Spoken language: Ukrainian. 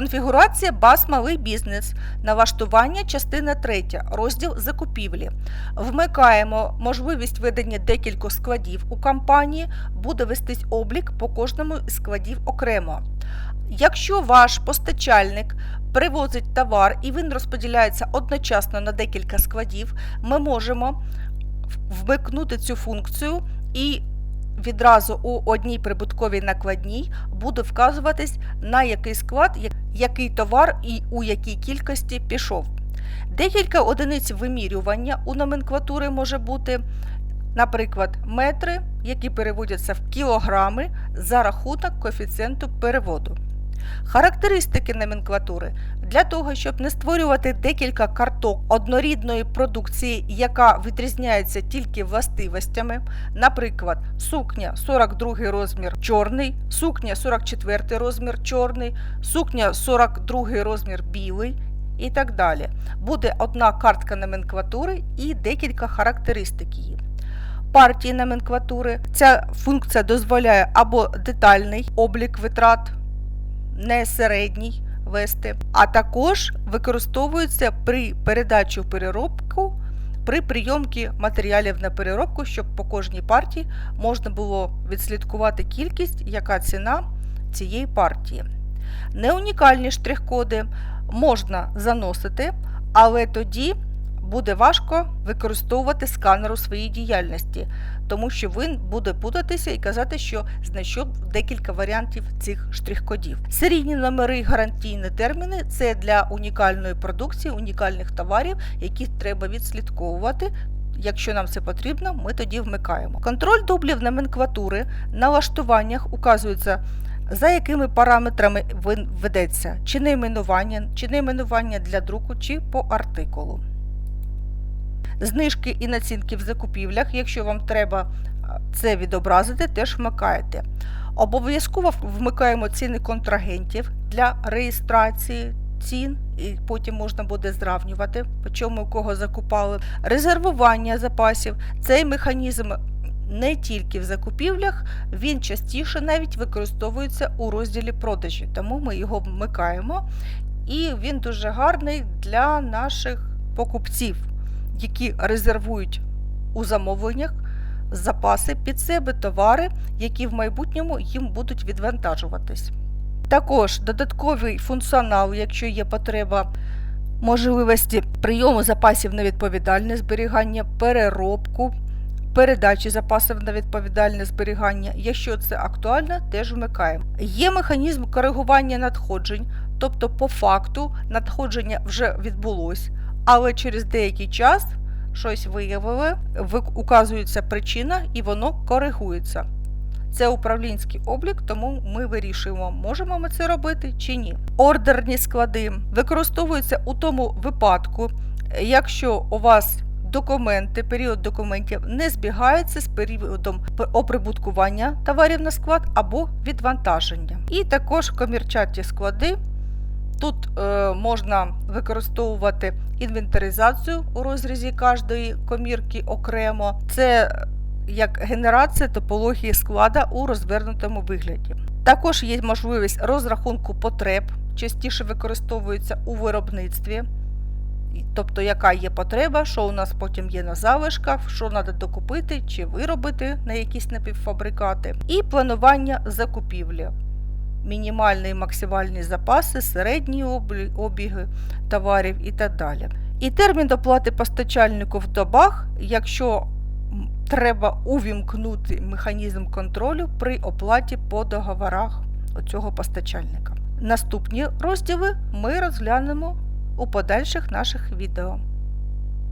Конфігурація баз малий бізнес. Налаштування частина 3. Розділ закупівлі. Вмикаємо можливість ведення декількох складів у компанії. Буде вестись облік по кожному із складів окремо. Якщо ваш постачальник привозить товар і він розподіляється одночасно на декілька складів, ми можемо вмикнути цю функцію і відразу у одній прибутковій накладній буде вказуватись на який склад, який товар і у якій кількості пішов. Декілька одиниць вимірювання у номенклатури може бути, наприклад, метри, які переводяться в кілограми за рахунок коефіцієнту переводу. Характеристики номенклатури для того, щоб не створювати декілька карток однорідної продукції, яка відрізняється тільки властивостями, наприклад, сукня 42 розмір чорний, сукня 44 розмір чорний, сукня 42 розмір білий і так далі. Буде одна картка номенклатури і декілька характеристик її. Партії номенклатури ця функція дозволяє або детальний облік витрат, не середній вести, а також використовується при передачі в переробку при прийомці матеріалів на переробку, щоб по кожній партії можна було відслідкувати кількість, яка ціна цієї партії. Неунікальні штрих-коди можна заносити, але тоді буде важко використовувати сканер у своїй діяльності, тому що він буде путатися і казати, що знайшов декілька варіантів цих штрих-кодів. Серійні номери гарантійні терміни це для унікальної продукції, унікальних товарів, які треба відслідковувати. Якщо нам це потрібно, ми тоді вмикаємо. Контроль дублів номенклатури на лаштуваннях указується, за якими параметрами він ведеться, чи найменування, чи найменування для друку, чи по артикулу. Знижки і націнки в закупівлях, якщо вам треба це відобразити, теж вмикаєте. Обов'язково вмикаємо ціни контрагентів для реєстрації цін, і потім можна буде зрівнювати, по чому кого закупали. Резервування запасів. Цей механізм не тільки в закупівлях, він частіше навіть використовується у розділі продажі, тому ми його вмикаємо. І він дуже гарний для наших покупців, які резервують у замовленнях запаси під себе товари, які в майбутньому їм будуть відвантажуватись. Також додатковий функціонал, якщо є потреба можливості прийому запасів на відповідальне зберігання, переробку, передачі запасів на відповідальне зберігання. Якщо це актуально, теж вмикаємо. Є механізм коригування надходжень, тобто по факту надходження вже відбулось, але через деякий час щось виявили, ви- указується причина і воно коригується. Це управлінський облік, тому ми вирішуємо, можемо ми це робити чи ні. Ордерні склади використовуються у тому випадку, якщо у вас документи, період документів не збігається з періодом оприбуткування товарів на склад або відвантаження. І також комірчаті склади. Тут е, можна використовувати інвентаризацію у розрізі кожної комірки окремо. Це як генерація топології склада у розвернутому вигляді. Також є можливість розрахунку потреб, частіше використовується у виробництві. Тобто, яка є потреба, що у нас потім є на залишках, що треба докупити чи виробити на якісь напівфабрикати, і планування закупівлі мінімальні і максимальні запаси, середні обіги товарів і так далі. І термін доплати постачальнику в добах, якщо треба увімкнути механізм контролю при оплаті по договорах цього постачальника. Наступні розділи ми розглянемо у подальших наших відео.